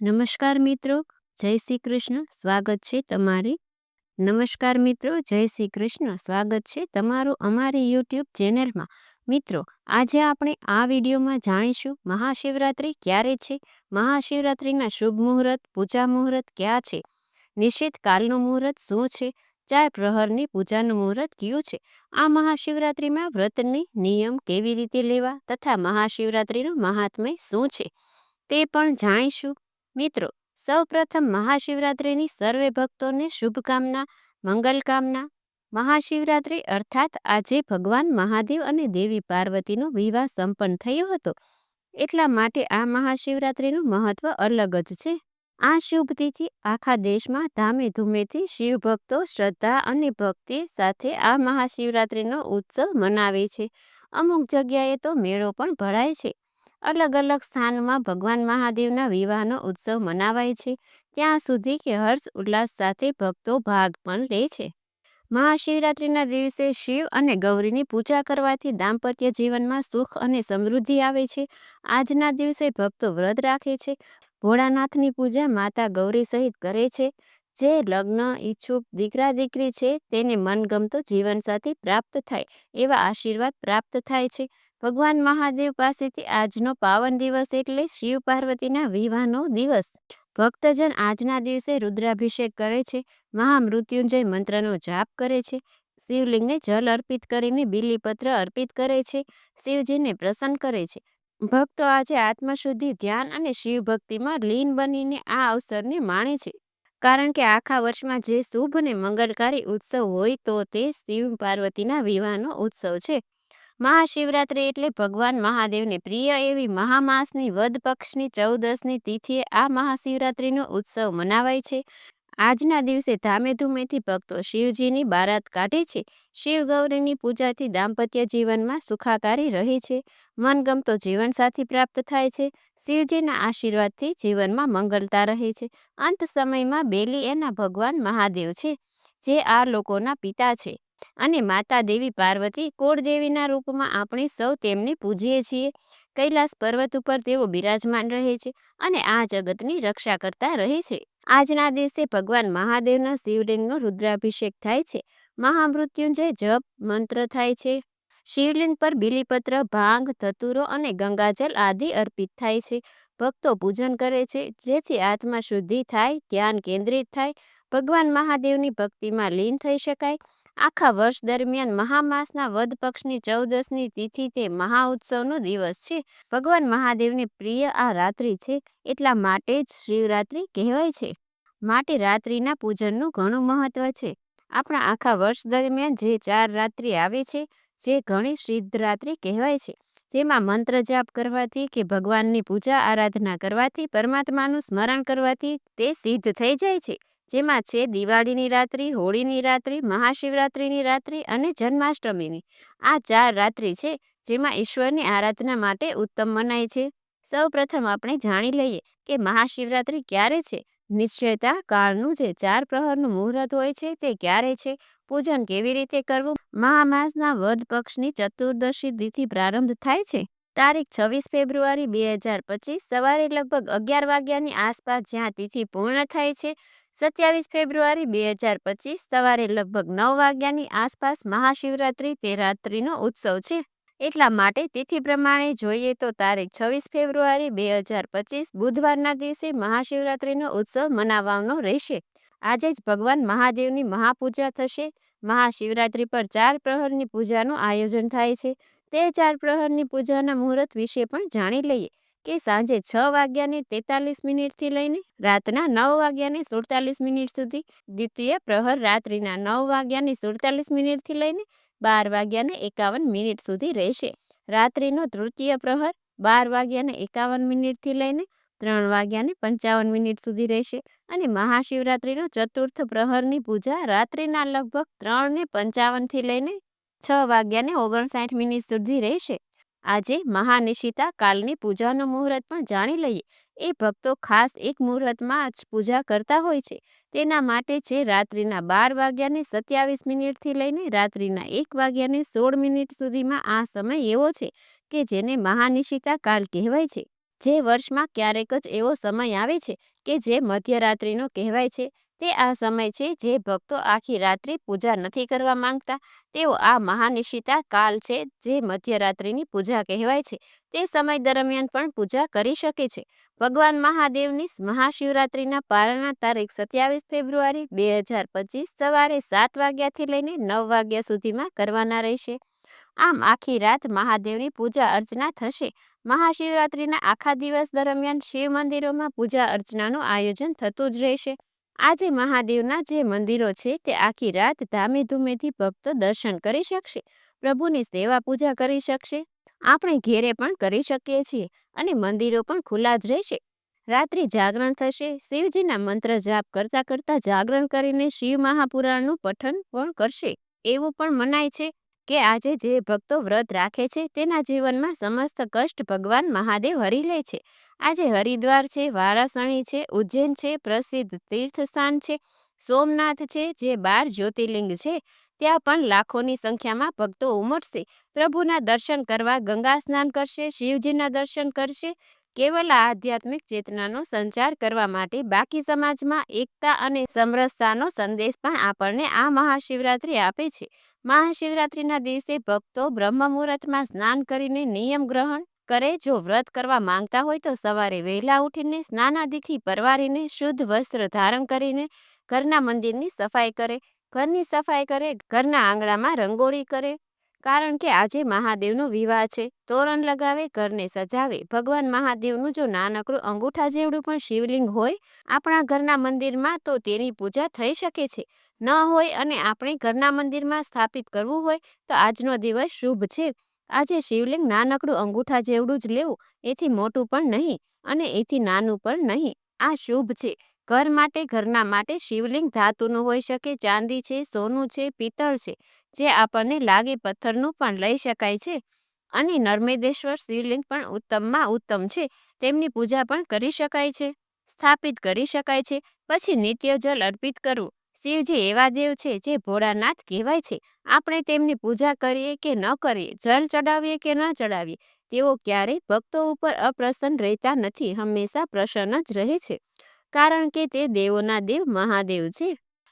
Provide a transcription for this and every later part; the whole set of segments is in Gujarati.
નમસ્કાર મિત્રો, જય શ્રી કૃષ્ણ, સ્વાગત છે તમારી. નમસ્કાર મિત્રો, જય શ્રી કૃષ્ણ, સ્વાગત છે તમારું અમારી યુટ્યુબ ચેનલમાં. મિત્રો, આજે આપણે આ વિડીયોમાં જાણીશું મહાશિવરાત્રિ ક્યારે છે, મહાશિવરાત્રિના શુભ મુહૂર્ત, પૂજા મુહૂર્ત ક્યાં છે, નિશ્ચિત કાલનું મુહૂર્ત શું છે, ચાર પ્રહરની પૂજાનું મુહૂર્ત કયું છે, આ મહાશિવરાત્રિમાં વ્રતની નિયમ કેવી રીતે લેવા, તથા મહાશિવરાત્રિનું મહાત્મ્ય શું છે, તે પણ જાણીશું. મિત્રો, સૌપ્રથમ મહાશિવરાત્રિની સર્વે ભક્તોને શુભકામના મંગલકામના મહાશિવરાત્રિ અર્થાત આજે ભગવાન મહાદેવ અને દેવી પાર્વતીનો વિવાહ સંપન્ન થયો હતો. એટલા માટે આ મહાશિવરાત્રિનું મહત્વ અલગ જ છે. આ શુભ તિથિ આખા દેશમાં ધામે ધૂમેથી શિવભક્તો શ્રદ્ધા અને ભક્તિ સાથે આ મહાશિવરાત્રિનો ઉત્સવ મનાવે છે. અમુક જગ્યાએ તો મેળો પણ ભરાય છે. અલગ અલગ સ્થાનમાં ભગવાન મહાદેવના વિવાહનો ઉત્સવ મનાવાય છે. ત્યાં સુધી કે હર્ષ, ઉલ્લાસ સાથે ભક્તો ભાગ પણ લે છે. મહાશિવરાત્રિના દિવસે શિવ અને ગૌરીની પૂજા કરવાથી દાંપત્ય જીવનમાં સુખ અને સમૃદ્ધિ આવે છે. આજના દિવસે ભક્તો વ્રત રાખે છે. ભોળાનાથની પૂજા માતા ગૌરી સહિત કરે છે. જે લગ્ન, ઈચ્છુક દીકરા દીકરી છે, તેને મનગમતો જીવનસાથી પ્રાપ્ત થાય એવા આશીર્વાદ પ્રાપ્ત થાય છે. ભગવાન મહાદેવ પાસેથી આજનો પાવન દિવસ એટલે શિવ પાર્વતીના વિવાહનો દિવસ. ભક્તજન આજના દિવસે રુદ્રાભિષેક કરે છે, મહામૃત્યુંજય મંત્રનો જાપ કરે છે, શિવલિંગને જલ અર્પિત કરીને બિલીપત્ર અર્પિત કરે છે, શિવજીને પ્રસન્ન કરે છે. ભક્તો આજે આત્મશુદ્ધિ, ધ્યાન અને શિવ ભક્તિમાં લીન બનીને આ અવસરને માણે છે. કારણ કે આખા વર્ષમાં જે શુભ અને મંગળકારી ઉત્સવ હોય તો તે શિવ પાર્વતીના વિવાહનો ઉત્સવ છે. મહાશિવરાત્રિ એટલે ભગવાન મહાદેવને પ્રિય એવી મહામાસની વદ પક્ષની ચૌદસની તિથિએ આ મહાશિવરાત્રિનો ઉત્સવ મનાવાય છે. આજના દિવસે ધામે ધૂમેથી ભક્તો શિવજીની બારાત કાઢે છે. શિવ ગૌરીની પૂજાથી દાંપત્ય જીવનમાં સુખાકારી રહે છે. મનગમતો જીવનસાથી પ્રાપ્ત થાય છે. શિવજીના આશીર્વાદથી જીવનમાં મંગલતા રહે છે. અંત સમયમાં બેલી એના ભગવાન મહાદેવ છે, જે આ લોકોના પિતા છે. અને માતા દેવી પાર્વતી કોળદેવીના રૂપમાં આપણે સૌ તેમને પૂજીએ છીએ. કૈલાસ પર્વત ઉપર તેઓ બિરાજમાન રહે છે અને આ જગતની રક્ષા કરતા રહે છે. આજના દિવસે ભગવાન મહાદેવના શિવલિંગનો રુદ્રાભિષેક થાય છે. મહામૃત્યુંજય જપ મંત્ર થાય છે. શિવલિંગ પર બિલીપત્ર, ભાંગ, ધતુરો અને ગંગાજલ આદિ અર્પિત થાય છે. ભક્તો પૂજન કરે છે, જેથી આત્મા શુદ્ધિ થાય, ધ્યાન કેન્દ્રિત થાય. ભગવાન મહાદેવની ભક્તિમાં લીન થઈ શકાય. આખા વર્ષ દરમિયાન મહામાસના વદ પક્ષની ચૌદસની તિથિ તે મહા ઉત્સવનો દિવસ છે. ભગવાન મહાદેવને પ્રિય આ રાત્રિ છે એટલા માટે જ શિવરાત્રિ કહેવાય છે. માટે રાત્રિના પૂજનનું ઘણું મહત્વ છે. આપણા આખા વર્ષ દરમિયાન જે ચાર રાત્રિ આવે છે જે ઘણી સિદ્ધ રાત્રિ કહેવાય છે. જેમાં મંત્ર જાપ કરવાથી કે ભગવાનની પૂજા આરાધના કરવાથી, પરમાત્માનું સ્મરણ કરવાથી તે સિદ્ધ થઈ જાય છે. જેમાં છે દિવાળીની રાત્રિ, હોળીની રાત્રિ, મહાશિવરાત્રિની રાત્રિ અને જન્માષ્ટમીની. આ ચાર રાત્રિ છે જેમાં ઈશ્વરની આરાધના માટે ઉત્તમ મનાય છે. સૌ પ્રથમ આપણે જાણી લઈએ કે મહાશિવરાત્રિ ક્યારે છે. નિશ્ચયતા કાળનું જે ચાર પ્રહરનું મુહૂર્ત હોય છે તે ક્યારે છે? પૂજન કેવી રીતે કરવું? મહામાસના વધ પક્ષની ચતુર્દશી તિથિ પ્રારંભ થાય છે? તારીખ છવ્વીસ ફેબ્રુઆરી બે હજાર પચીસ સવારે લગભગ અગિયાર વાગ્યાની આસપાસ જ્યાં તિથિ પૂર્ણ થાય છે સત્યાવીસ ફેબ્રુઆરી બે હજાર પચીસ સવારે લગભગ નવ વાગ્યાની આસપાસ મહાશિવરાત્રિ તે રાત્રિનો ઉત્સવ છે. એટલા માટે તિથિ પ્રમાણે જોઈએ તો તારીખ છવ્વીસ ફેબ્રુઆરી બે હજાર પચીસ બુધવારના દિવસે મહાશિવરાત્રિનો ઉત્સવ મનાવવાનો રહેશે. આજે જ ભગવાન મહાદેવની મહાપૂજા થશે. મહાશિવરાત્રિ પર ચાર પ્રહરની પૂજાનું આયોજન થાય છે. તે ચાર પ્રહરની પૂજાના મુહૂર્ત વિશે પણ જાણી લઈએ. કે સાંજે છ વાગ્યાને તેતાલીસ મિનિટથી લઈને રાતના નવ વાગ્યાની સુડતાલીસ મિનિટ સુધી, દ્વિતીય પ્રહર રાત્રિના નવ વાગ્યાની સુડતાલીસ મિનિટથી લઈને બાર વાગ્યાને એકાવન મિનિટ સુધી રહેશે. રાત્રિનો તૃતીય પ્રહર બાર વાગ્યાને એકાવન મિનિટથી લઈને ત્રણ વાગ્યાને પંચાવન મિનિટ સુધી રહેશે અને મહાશિવરાત્રિનો ચતુર્થ પ્રહરની પૂજા રાત્રિના લગભગ ત્રણને પંચાવનથી લઈને છ વાગ્યાને ઓગણસાઠ મિનિટ સુધી રહેશે. આજે મહાનિશિતા કાલની પૂજાનો મુહૂર્ત પણ જાણી લઈએ. એ ભક્તો ખાસ એક મુહૂર્તમાં જ પૂજા કરતા હોય છે. તેના માટે છે રાત્રિના બાર વાગ્યાને સત્યાવીસ મિનિટથી લઈને રાત્રિના એક વાગ્યાને સોળ મિનિટ સુધીમાં આ સમય એવો છે કે જેને મહાનિશિતા કાલ કહેવાય છે. જે વર્ષમાં ક્યારેક જ એવો સમય આવે છે કે જે મધ્યરાત્રિનો કહેવાય છે. તે આ સમય છે જે ભક્તો આખી રાત્રિ પૂજા નથી કરવા માંગતા. તેઓ આ મહાનિશિતા કાલ છે જે મધ્યરાત્રિની પૂજા કહેવાય છે. તે સમય દરમિયાન પણ પૂજા કરી શકે છે. ભગવાન મહાદેવની મહાશિવરાત્રિના પારણા તારીખ સત્યાવીસ ફેબ્રુઆરી બે હજાર પચીસ સવારે સાત વાગ્યાથી લઈને નવ વાગ્યા સુધીમાં કરવાના રહેશે. આમ આખી રાત મહાદેવની પૂજા અર્ચના થશે. મહાશિવરાત્રિના આખા દિવસ દરમિયાન શિવ મંદિરોમાં પૂજા અર્ચનાનું આયોજન થતું જ રહેશે. આજે મહાદેવના જે મંદિરો છે, તે આખી રાત ધામે ધૂમેથી ભક્તો દર્શન કરી શકશે, પ્રભુની સેવા પૂજા કરી શકશે, આપણે ઘેરે પણ કરી શકીએ છીએ અને મંદિરો પણ ખુલ્લા જ રહેશે. રાત્રિ જાગરણ થશે, શિવજીના મંત્ર જાપ કરતા કરતા જાગરણ કરીને શિવ મહાપુરાણનું પઠન પણ કરશે, એવું પણ મનાય છે. કે આજે જે ભક્તો વ્રત રાખે છે, તેના જીવનમાં સમસ્ત કષ્ટ ભગવાન મહાદેવ હરી લે છે. આજે હરિદ્વાર છે, વારાસણી છે, ઉજ્જૈન છે, પ્રસિદ્ધ તીર્થસ્થાન છે, સોમનાથ છે, જે બાર જ્યોતિર્લિંગ છે, ત્યાં પણ લાખોની સંખ્યામાં ભક્તો ઉમટશે. પ્રભુના દર્શન કરવા ગંગા સ્નાન કરશે, શિવજીના દર્શન કરશે કેવલ આધ્યાત્મિક ચેતનાનો સંચાર કરવા માટે બાકી સમાજમાં એકતા અને સમરસતાનો સંદેશ પણ આપણને આ મહાશિવરાત્રિ આપે છે. મહાશિવરાત્રિના દિવસે ભક્તો બ્રહ્મ મુહૂર્તમાં સ્નાન કરીને નિયમ ગ્રહણ કરે. જો વ્રત કરવા માંગતા હોય તો સવારે વહેલા ઉઠીને સ્નાનાદિથી પરવારીને શુદ્ધ વસ્ત્ર ધારણ કરીને ઘરના મંદિરની સફાઈ કરે. ઘરની સફાઈ કરે, ઘરના આંગણામાં રંગોળી કરે. કારણ કે આજે મહાદેવનો વિવાહ છે. તોરણ લગાવે, ઘરને સજાવે. ભગવાન મહાદેવનું જો નાનકડું અંગૂઠા જેવડું પણ શિવલિંગ હોય, આપણા ઘરના મંદિરમાં તો તેની પૂજા થઈ શકે છે. ન હોય અને આપણે ઘરના મંદિરમાં સ્થાપિત કરવું હોય, તો આજનો દિવસ શુભ છે. આજે શિવલિંગ નાનકડું અંગૂઠા જેવડું જ લેવું, એથી મોટું પણ નહીં અને એથી નાનું પણ નહીં. આ શુભ છે. ઘર માટે, ઘરના માટે શિવલિંગ ધાતુનું હોઈ શકે, ચાંદી છે, સોનું છે, પિત્તળ છે, જે આપણને લાગે પથ્થરનું પણ લઈ શકાય છે. અને નર્મેદેશ્વર શિવલિંગ પણ ઉત્તમમાં ઉત્તમ છે. તેમની પૂજા પણ કરી શકાય છે. સ્થાપિત કરી શકાય છે. પછી નિત્ય જલ અર્પિત કરવું. શિવજી એવા દેવ છે જે ભોળાનાથ કહેવાય છે. આપણે તેમની પૂજા કરીએ કે ન કરીએ, જળ ચડાવીએ કે ન ચડાવીએ, તેઓ ક્યારેય ભક્તો ઉપર અપ્રસન્ન રહેતા નથી. હંમેશા પ્રસન્ન જ રહે છે. કારણ કે તે દેવોના દેવ મહાદેવ છે.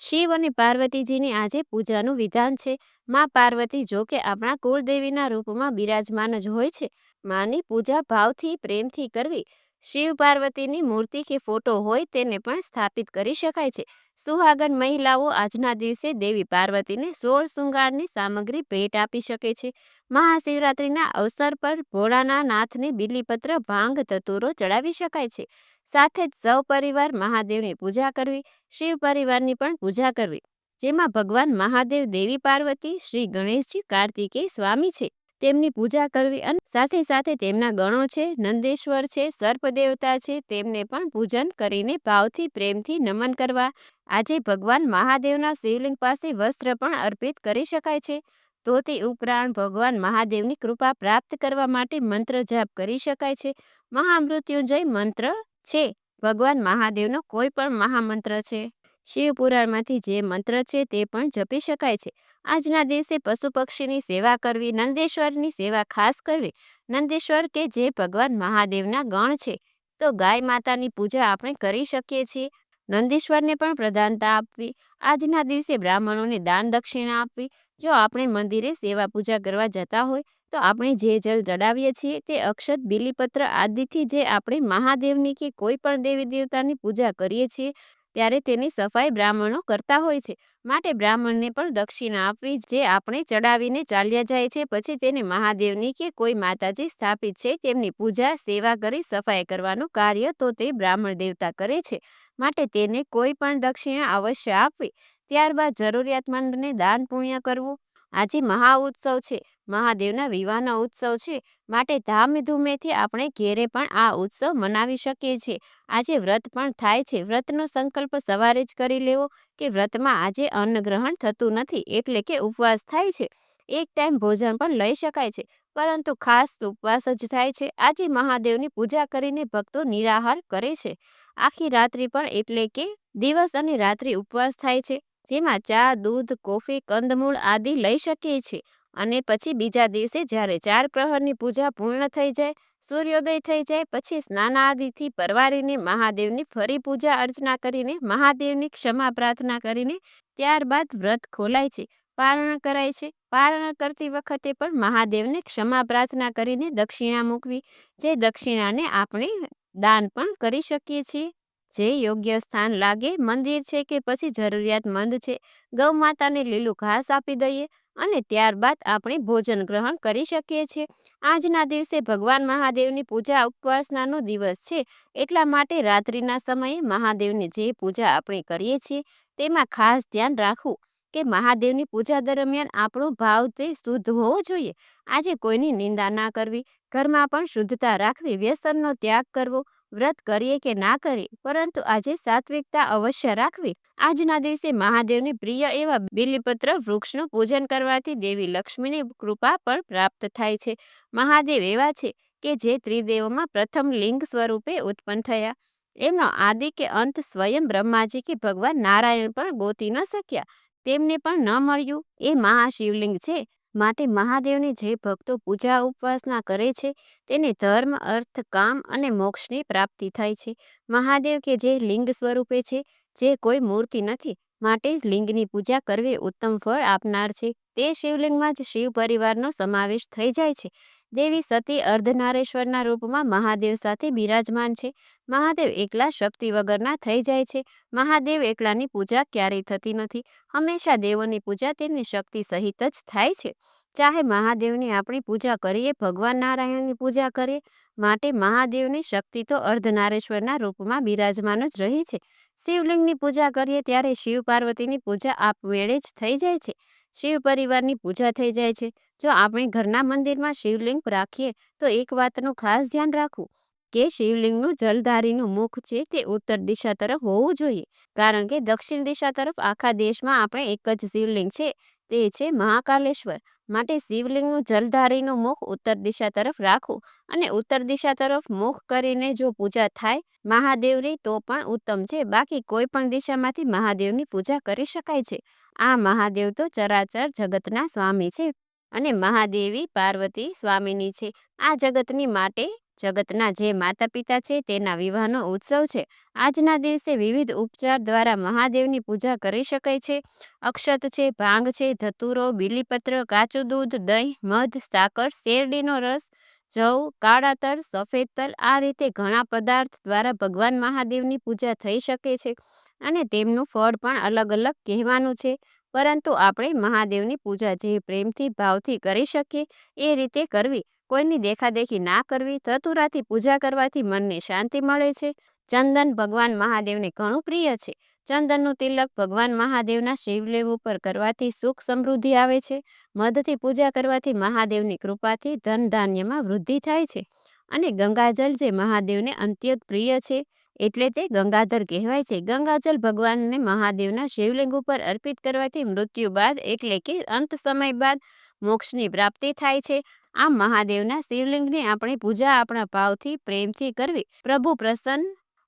શિવ અને પાર્વતીજીની આજે પૂજાનું વિધાન છે. માં પાર્વતી જો કે આપણા કુળદેવીના રૂપમાં બિરાજમાન જ હોય છે. માની પૂજા ભાવથી, પ્રેમથી કરવી શિવ પાર્વતીની મૂર્તિ કે ફોટો હોય તેને પણ સ્થાપિત કરી શકાય છે. સુહાગન મહિલાઓ આજના દિવસે દેવી પાર્વતીને સોળ શૃંગારની સામગ્રી ભેટ આપી શકે છે. મહાશિવરાત્રિના અવસર પર ભોળાના નાથને બિલીપત્ર, ભાંગ, ધતુરો ચડાવી શકાય છે. સાથે જ સૌ પરિવાર મહાદેવની પૂજા કરવી, શિવ પરિવારની પણ પૂજા કરવી, જેમાં ભગવાન મહાદેવ દેવી પાર્વતી, શ્રી ગણેશજી, કાર્તિકેય સ્વામી છે. તેમની પૂજા કરવી અને સાથે સાથે તેમના ગણો છે, નંદેશ્વર છે સર્પ દેવતા છે, તેમને પણ પૂજન કરીને ભાવથી પ્રેમથી નમન કરવા. આજે ભગવાન મહાદેવના શિવલિંગ પાસે વસ્ત્ર પણ અર્પિત કરી શકાય છે. તો તે ઉપરાંત ભગવાન મહાદેવની કૃપા પ્રાપ્ત કરવા માટે મંત્ર જાપ કરી શકાય છે. મહામૃત્યુંજય મંત્ર છે. ભગવાન મહાદેવનો કોઈ પણ મહામંત્ર છે. શિવ પુરાણમાંથી જે મંત્ર છે તે પણ જપી શકાય છે. આજના દિવસે પશુ પક્ષીની સેવા કરવી, નંદેશ્વરની સેવા ખાસ કરવી, નંદેશ્વર કે જે ભગવાન મહાદેવના ગણ છે, તો ગાય માતાની પૂજા આપણે કરી શકીએ છીએ. નંદેશ્વરને પણ પ્રધાનતા આપવી, આજના દિવસે બ્રાહ્મણોને દાન દક્ષિણા આપવી. જો આપણે મંદિરે સેવા પૂજા કરવા જતા હોય, તો આપણે જે જળ ચડાવીએ છીએ તે અક્ષત, બિલીપત્ર આદિથી જે આપણે મહાદેવની કે કોઈ પણ દેવી દેવતાની પૂજા કરીએ છીએ. ત્યારે તેની સફાઈ બ્રાહ્મણો કરતા હોય છે. માટે બ્રાહ્મણને પણ દક્ષિણા આપવી જે આપણે ચડાવીને ચાલ્યા જાય છે. પછી તેને મહાદેવની કે કોઈ માતાજી સ્થાપિત છે તેમની પૂજા, સેવા કરી સફાઈ કરવાનું કાર્ય તો તે બ્રાહ્મણ દેવતા કરે છે. માટે તેને કોઈ પણ દક્ષિણા અવશ્ય આપવી. ત્યારબાદ જરૂરિયાતમંદને દાન પુણ્ય કરવું. આજે મહા ઉત્સવ છે, મહાદેવના વિવાહનો ઉત્સવ છે, માટે ધામધૂમેથી આપણે ઘેરે પણ આ ઉત્સવ મનાવી શકીએ છીએ. આજે વ્રત પણ થાય છે. વ્રતનો સંકલ્પ સવારે જ કરી લેવો કે વ્રતમાં આજે અન્ન ગ્રહણ થતું નથી એટલે કે ઉપવાસ થાય છે. એક ટાઈમ ભોજન પણ લઈ શકાય છે, પરંતુ ખાસ ઉપવાસ જ થાય છે. આજે મહાદેવની પૂજા કરીને ભક્તો નિરાહાર કરે છે. આખી રાત્રિ પણ એટલે કે દિવસ અને રાત્રિ ઉપવાસ થાય છે. જેમાં ચા, દૂધ, કોફી, કંદમૂળ આદિ લઈ શકીએ છીએ અને પછી બીજા દિવસે જ્યારે ચાર પ્રહરની પૂજા પૂર્ણ થઈ જાય, સૂર્યોદય થઈ જાય, પછી સ્નાન આદિથી પરવારીને મહાદેવની ફરી પૂજા અર્ચના કરીને, મહાદેવની ક્ષમા પ્રાર્થના કરીને ત્યારબાદ વ્રત ખોલાય છે પારણ કરાય છે. પારણ કરતી વખતે પણ મહાદેવને ક્ષમા પ્રાર્થના કરીને દક્ષિણા મૂકવી, જે દક્ષિણાને આપણે દાન પણ કરી શકીએ છીએ. જે યોગ્ય સ્થાન લાગે, મંદિર છે કે પછી જરૂરિયાતમંદ છે, ગૌ માતાને લીલું ઘાસ આપી દઈએ અને ત્યારબાદ આપણે ભોજન ગ્રહણ કરી શકીએ છીએ. આજના દિવસે ભગવાન મહાદેવની પૂજા ઉપવાસનાનો દિવસ છે, એટલા માટે રાત્રિના સમયે મહાદેવની જે પૂજા આપણે કરીએ છીએ, તેમાં ખાસ ધ્યાન રાખવું કે મહાદેવની પૂજા દરમિયાન આપણો ભાવ તે શુદ્ધ હોવો જોઈએ. આજે કોઈની નિંદા ના કરવી, ઘરમાં પણ શુદ્ધતા રાખવી, વ્યસનનો ત્યાગ કરવો વ્રત કરીએ કે ના કરીએ, પરંતુ આજે સાત્વિકતા અવશ્ય રાખવી. આજના દિવસે મહાદેવને પ્રિય એવા બિલીપત્ર વૃક્ષનું પૂજન કરવાથી દેવી લક્ષ્મીની કૃપા પણ પ્રાપ્ત થાય છે. મહાદેવ એવા છે કે જે ત્રિદેવોમાં પ્રથમ લિંગ સ્વરૂપે ઉત્પન્ન થયા. એમનો આદિ કે અંત સ્વયં બ્રહ્માજી કે ભગવાન નારાયણ પણ ગોતી ન શક્યા. તેમને પણ ન મળ્યું. એ મહાશિવલિંગ છે. માટે મહાદેવની જે ભક્તો પૂજા ઉપવાસના કરે છે, તેને ધર્મ, અર્થ, કામ અને મોક્ષની પ્રાપ્તિ થાય છે. મહાદેવ કે જે લિંગ સ્વરૂપે છે, જે કોઈ મૂર્તિ નથી, માટે લિંગની પૂજા કરવી ઉત્તમ ફળ આપનાર છે. તે શિવલિંગમાં જ શિવ પરિવારનો સમાવેશ થઈ જાય છે. દેવી સતી અર્ધનારેશ્વરના રૂપમાં મહાદેવ સાથે બિરાજમાન છે. મહાદેવ એકલા શક્તિ વગરના થઈ જાય છે. મહાદેવ એકલાની પૂજા ક્યારેય થતી નથી. હંમેશા દેવોની પૂજા તેમની શક્તિ સહિત જ થાય છે. ચાહે મહાદેવની આપણી પૂજા કરીએ, ભગવાન નારાયણની પૂજા કરીએ, માટે મહાદેવની શક્તિ તો અર્ધનારેશ્વરના રૂપમાં બિરાજમાન જ રહી છે. શિવલિંગની પૂજા કરીએ ત્યારે શિવ પાર્વતીની પૂજા આપમેળે જ થઈ જાય છે. શિવ પરિવારની પૂજા થઈ જાય છે. જો આપણે ઘરના મંદિરમાં શિવલિંગ રાખીએ, તો એક વાતનું ખાસ ધ્યાન રાખવું કે શિવલિંગનું જલધારીનું મુખ છે તે ઉત્તર દિશા તરફ હોવું જોઈએ. કારણ કે દક્ષિણ દિશા તરફ આખા દેશમાં આપણે એક જ શિવલિંગ છે, તે છે મહાકાલેશ્વર. માટે શિવલિંગનું જલધારીનું મુખ ઉત્તર દિશા તરફ રાખવું અને ઉત્તર દિશા તરફ મુખ કરીને જો પૂજા થાય મહાદેવની તો પણ ઉત્તમ છે. બાકી કોઈ પણ દિશામાંથી મહાદેવની પૂજા કરી શકાય છે. આ મહાદેવ તો ચરાચર જગતના સ્વામી છે અને મહાદેવી પાર્વતી સ્વામીની છે. આ જગતની માટે, જગતના જે માતા પિતા છે તેના વિવાહનો ઉત્સવ છે. આજના દિવસે વિવિધ ઉપચાર દ્વારા મહાદેવની પૂજા કરી શકાય છે. અક્ષત છે, ભાંગ છે, ધતુરો, બીલીપત્ર, કાચું દૂધ, દહીં, મધ, સાકર, શેરડીનો રસ, જવ, કાળા તલ, સફેદ તલ આ રીતે ઘણા પદાર્થ દ્વારા ભગવાન મહાદેવની પૂજા થઈ શકે છે. અને તેમનું ફળ પણ અલગ અલગ કહેવાનું છે. પરંતુ આપણે મહાદેવની પૂજા જે પ્રેમથી, ભાવથી કરી શકીએ, એ રીતે કરવી. કોઈની દેખાદેખી ના કરવી ધતુરાથી પૂજા કરવાથી મનને શાંતિ મળે છે. ચંદન ભગવાન મહાદેવને ઘણું પ્રિય છે. ચંદનનું તિલક ભગવાન મહાદેવના શિવલેવ ઉપર કરવાથી સુખ સમૃદ્ધિ આવે છે. મધથી પૂજા કરવાથી મહાદેવની કૃપાથી ધન ધાન્યમાં વૃદ્ધિ થાય છે. અને ગંગાજલ જે મહાદેવને અંત્યત પ્રિય છે. એટલે તે ગંગાધર કહેવાય છે. ગંગાજલ ભગવાનને મહાદેવના શિવલિંગ ઉપર અર્પિત કરવાથી મૃત્યુ બાદ એટલે કે અંત સમય બાદ મોક્ષની પ્રાપ્તિ થાય છે. આમ મહાદેવના શિવલિંગની આપણે પૂજા આપણા ભાવથી, પ્રેમથી કરવી પ્રભુ પ્રસન્ન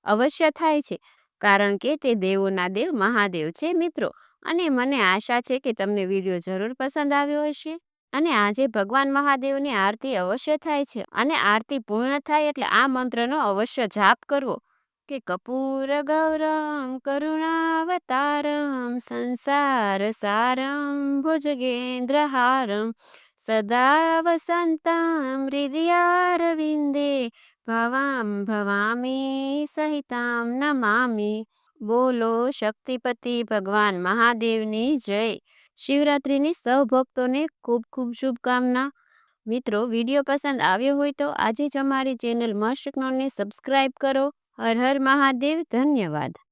અવશ્ય થાય છે. કારણ કે તે દેવોના દેવ મહાદેવ છે મિત્રો. અને મને આશા છે કે તમને વીડિયો જરૂર પસંદ આવ્યો હશે. અને આજે ભગવાન મહાદેવની આરતી અવશ્ય થાય છે. અને આરતી પૂર્ણ થાય એટલે આ મંત્રનો અવશ્ય જાપ કરવો. કે કપૂર, ગૌરમ, કરુણાવતારમ, સંસાર સારમ ભુજગેન્દ્રહારમ સદા વસંતમ હૃદયારવિંદે ભવામ ભવામી, સહિતામ નમામી. બોલો શક્તિપતિ ભગવાન મહાદેવની જય. શિવરાત્રિની સૌ ભક્તોને ખૂબ ખૂબ શુભકામના. મિત્રો, વીડિયો પસંદ આવ્યો હોય તો આજે જ અમારી ચેનલ મસ્ટ સબસ્ક્રાઈબ કરો. હર હર મહાદેવ ધન્યવાદ.